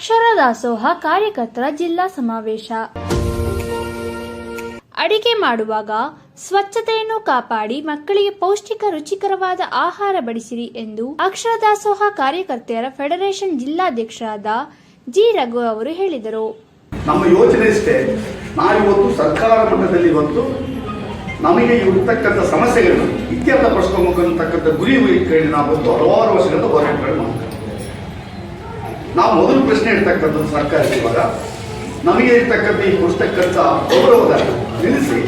ಅಕ್ಷರ ದಾಸೋಹ ಕಾರ್ಯಕರ್ತರ ಜಿಲ್ಲಾ ಸಮಾವೇಶ. ಅಡಿಗೆ ಮಾಡುವಾಗ ಸ್ವಚ್ಛತೆಯನ್ನು ಕಾಪಾಡಿ ಮಕ್ಕಳಿಗೆ ಪೌಷ್ಟಿಕ ರುಚಿಕರವಾದ ಆಹಾರ ಬಡಿಸಿರಿ ಎಂದು ಅಕ್ಷರ ದಾಸೋಹ ಕಾರ್ಯಕರ್ತೆಯರ ಫೆಡರೇಷನ್ ಜಿಲ್ಲಾಧ್ಯಕ್ಷರಾದ ಜಿ ರಘು ಅವರು ಹೇಳಿದರು. ನಮ್ಮ ಯೋಚನೆ ಇಷ್ಟೇ. ನಾವಿವತ್ತು ಸರ್ಕಾರ ಮಟ್ಟದಲ್ಲಿ ಇವತ್ತು ನಮಗೆ ಇರತಕ್ಕಂಥ ಸಮಸ್ಯೆಗಳನ್ನು ಇತ್ಯರ್ಥ ಪಡಿಸ್ಕೊಬೇಕಂತಕ್ಕಂಥ ಗುರಿ ನಾವು ಹಲವಾರು ವರ್ಷಗಳಿಂದ ಹೋರಾಟಗಳು ಮಾಡ್ತೀವಿ ನಾವು ಮೊದಲು ಪ್ರಶ್ನೆ ಇರ್ತಕ್ಕಂಥದ್ದು ಸರ್ಕಾರಕ್ಕೆ ಇವಾಗ. ನಮಗೆ ಇರ್ತಕ್ಕಂಥ ಈ ಕೊಡ್ತಕ್ಕಂಥ ಗೌರವದ ನಿಲ್ಲಿಸಿ,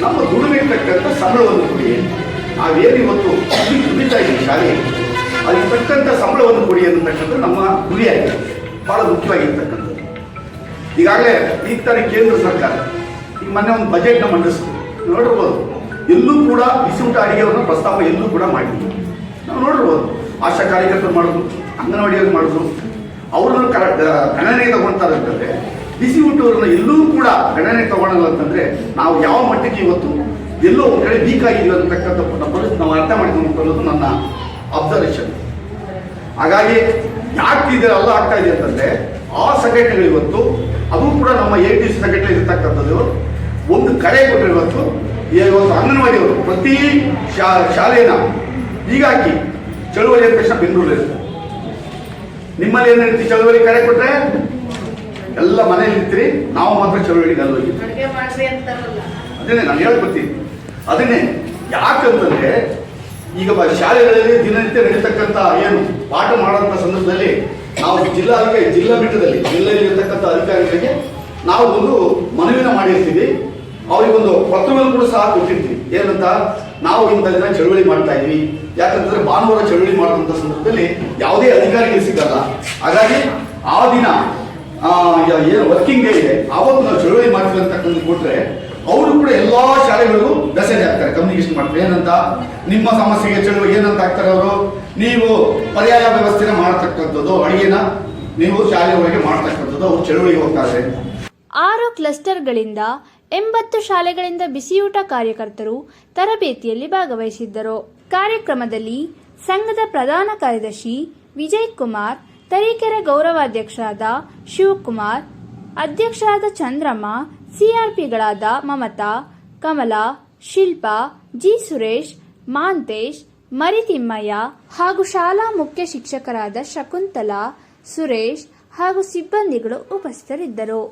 ನಮ್ಮ ದುಡಿಮೆ ಇರ್ತಕ್ಕಂಥ ಸಂಬಳವನ್ನು ಕೊಡಿ. ನಾವೇನು ಇವತ್ತು ದುಡಿ- ದುಡಿತಾ ಇದ್ದೀವಿ ಶಾಲೆ. ಅದಕ್ಕೆ ತಕ್ಕಂಥ ಸಂಬಳವನ್ನು ಕೊಡಿ ಅನ್ನತಕ್ಕಂಥ ನಮ್ಮ ಗುರಿಯಾಗಿದೆ. ಬಹಳ ಮುಖ್ಯವಾಗಿರ್ತಕ್ಕಂಥದ್ದು. ಈಗಾಗಲೇ ಈ ತಾನೇ ಕೇಂದ್ರ ಸರ್ಕಾರ. ಈಗ ಮೊನ್ನೆ ಒಂದು ಬಜೆಟ್ನ ಮಂಡಿಸ್ತು ನೋಡಿರ್ಬೋದು. ಎಲ್ಲೂ ಕೂಡ ಬಿಸಿ ಊಟ ಪ್ರಸ್ತಾಪ ಎಲ್ಲೂ ಕೂಡ ಮಾಡಿದ್ವಿ ನಾವು ನೋಡಿರ್ಬೋದು. ಆಶಾ ಕಾರ್ಯಕರ್ತರು ಮಾಡಿದ್ರು ಅಂಗನವಾಡಿಯವ್ರು ಮಾಡಿದ್ರು ಅವ್ರನ್ನ ಗಣನೆ ತಗೊಳ್ತಾರೆ ಅಂತಂದ್ರೆ, ಬಿಸಿ ಊಟವ್ರನ್ನ ಎಲ್ಲೂ ಕೂಡ ಗಣನೆ ತಗೊಳ್ಳಲ್ಲ ಅಂತಂದ್ರೆ, ನಾವು ಯಾವ ಮಟ್ಟಕ್ಕೆ ಇವತ್ತು ಎಲ್ಲೋ ಒಂದು ಕಡೆ ವೀಕ್ ಆಗಿಲ್ಲ ಅಂತಕ್ಕಂಥ ಪರಿಸ್ಥಿತಿ ನಾವು ಅರ್ಥ ಮಾಡ್ಕೊಂಡು ಅನ್ನೋದು ನನ್ನ ಅಬ್ಸರ್ವೇಷನ್ ಹಾಗಾಗಿ ಯಾಕೆ ಇದೆಲ್ಲ ಆಗ್ತಾ ಇದೆ ಅಂತಂದ್ರೆ, ಆ ಸಂಘಟನೆಗಳು ಇವತ್ತು, ಅದು ಕೂಡ ನಮ್ಮ ಎ ಟಿ ಸಿ ಇರತಕ್ಕಂಥದ್ದು. ಒಂದು ಕಡೆ ಕೊಟ್ಟರೆ ಇವತ್ತು ಇವತ್ತು ಅಂಗನವಾಡಿಯವರು ಪ್ರತಿ ಶಾ ಶಾಲೆನ ಹೀಗಾಗಿ ಚಳುವಳಿ ಅಂದ ಬೆಂಗಳೂರಲ್ಲಿ ನಿಮ್ಮಲ್ಲಿ ಏನು ಹೇಳ್ತೀವಿ ಚಳುವಳಿ ಕರೆ ಕೊಟ್ರೆ ಎಲ್ಲ ಮನೇಲಿ ಇರ್ತೀರಿ ನಾವು ಮಾತ್ರ ಚಳುವಳಿ ಅಲ್ಲಿ ಅದನ್ನೇ ನಾನು ಹೇಳ್ಕೊತೀನಿ. ಅದನ್ನೇ ಯಾಕಂತಂದ್ರೆ ಈಗ ಬ- ಶಾಲೆಗಳಲ್ಲಿ ದಿನನಿತ್ಯ ನಡೀತಕ್ಕಂಥ ಏನು ಪಾಠ ಮಾಡುವಂತ ಸಂದರ್ಭದಲ್ಲಿ ನಾವು ಜಿಲ್ಲಾ ಜಿಲ್ಲಾ ಮಟ್ಟದಲ್ಲಿ ಜಿಲ್ಲೆಯಲ್ಲಿ ಇರತಕ್ಕಂಥ ಅಧಿಕಾರಿಗಳಿಗೆ ನಾವು ಒಂದು ಮನವಿನ ಮಾಡಿರ್ತೀವಿ. ಅವರಿಗೊಂದು ಪತ್ರವನ್ನು ಕೂಡ ಸಹ ಕೊಟ್ಟಿದ್ವಿ ಏನಂತ? ನಾವು ಇಂಥ ದಿನ ಚಳುವಳಿ ಮಾಡ್ತಾ ಇದ್ವಿ. ಯಾಕಂತಂದ್ರೆ ಭಾನುವಾರ ಚಳುವಳಿ ಮಾಡುವಂಥ ಸಂದರ್ಭದಲ್ಲಿ ಯಾವುದೇ ಅಧಿಕಾರಿಗಳು ಸಿಗಲ್ಲ. ಹಾಗಾಗಿ ಆ ದಿನ ಏನು ವರ್ಕಿಂಗ್ ಡೇ ಇದೆ. ಆವತ್ತು ನಾವು ಚಳುವಳಿ ಮಾಡ್ತೀವಿ ಅಂತಕ್ಕಂಥ ಕೊಟ್ರೆ ಅವರು ಕೂಡ ಎಲ್ಲಾ ಶಾಲೆಗಳಿಗೂ ಮೆಸೇಜ್ ಹಾಕ್ತಾರೆ. ಕಮ್ಯುನಿಕೇಶನ್ ಮಾಡ್ತಾರೆ. ಏನಂತ? ನಿಮ್ಮ ಸಮಸ್ಯೆಗೆ ಚಳುವಳಿ ಏನಂತ ಹಾಕ್ತಾರೆ ಅವರು? ನೀವು ಪರ್ಯಾಯ ವ್ಯವಸ್ಥೆನ ಮಾಡತಕ್ಕಂಥದ್ದು, ಅಡಿಗೆನ ನೀವು ಶಾಲೆ ಒಳಗೆ ಮಾಡ್ತಕ್ಕಂಥದ್ದು, ಅವ್ರು ಚಳುವಳಿಗೆ ಹೋಗ್ತಾರೆ ಆರು ಕ್ಲಸ್ಟರ್ಗಳಿಂದ ಎಂಬತ್ತು ಶಾಲೆಗಳಿಂದ ಬಿಸಿಯೂಟ ಕಾರ್ಯಕರ್ತರು ತರಬೇತಿಯಲ್ಲಿ ಭಾಗವಹಿಸಿದ್ದರು. ಕಾರ್ಯಕ್ರಮದಲ್ಲಿ ಸಂಘದ ಪ್ರಧಾನ ಕಾರ್ಯದರ್ಶಿ ವಿಜಯ್ ಕುಮಾರ್ ತರೀಕೆರೆ ಗೌರವಾಧ್ಯಕ್ಷರಾದ ಶಿವಕುಮಾರ್, ಅಧ್ಯಕ್ಷರಾದ ಚಂದ್ರಮ್ಮ, ಸಿಆರ್ಪಿಗಳಾದ ಮಮತಾ, ಕಮಲಾ, ಶಿಲ್ಪಾ, ಜಿ ಸುರೇಶ್, ಮಾಂತೇಶ್, ಮರಿತಿಮ್ಮಯ್ಯ ಹಾಗೂ ಶಾಲಾ ಮುಖ್ಯ ಶಿಕ್ಷಕರಾದ ಶಕುಂತಲಾ, ಸುರೇಶ್ ಹಾಗೂ ಸಿಬ್ಬಂದಿಗಳು ಉಪಸ್ಥಿತರಿದ್ದರು.